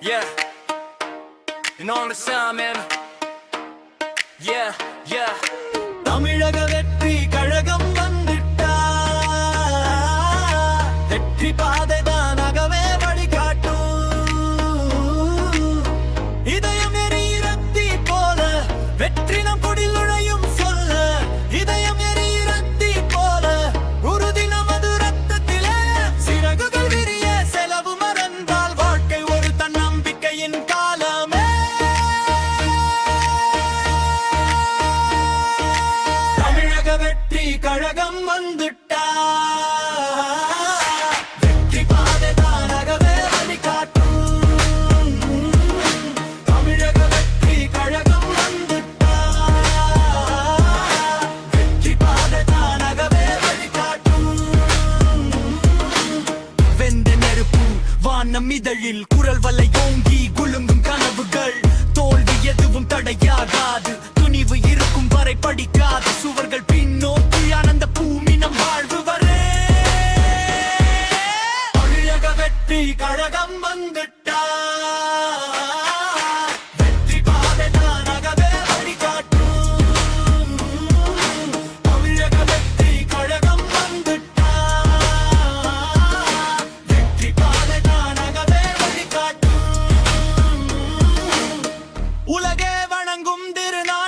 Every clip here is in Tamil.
Yeah. And on the sound, man. Yeah, yeah. தமிழக கழக வெற்றி கழகம் வந்துட்டா. வெற்றி பாதை தானகவே வழிகாட்டும் தமிழக வெற்றி கழகம் வந்துட்டா. வெற்றி பாதை தானகவே வெந்த நெருப்பு வானம் இதழில் குரல் வலை ஓங்கி குலுங்கும் கனவுகள். தோல்வி எது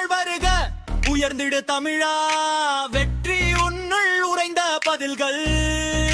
வருக. உயர்ந்திடு தமிழா. வெற்றி உன்னுள் உறைந்த பதில்கள்.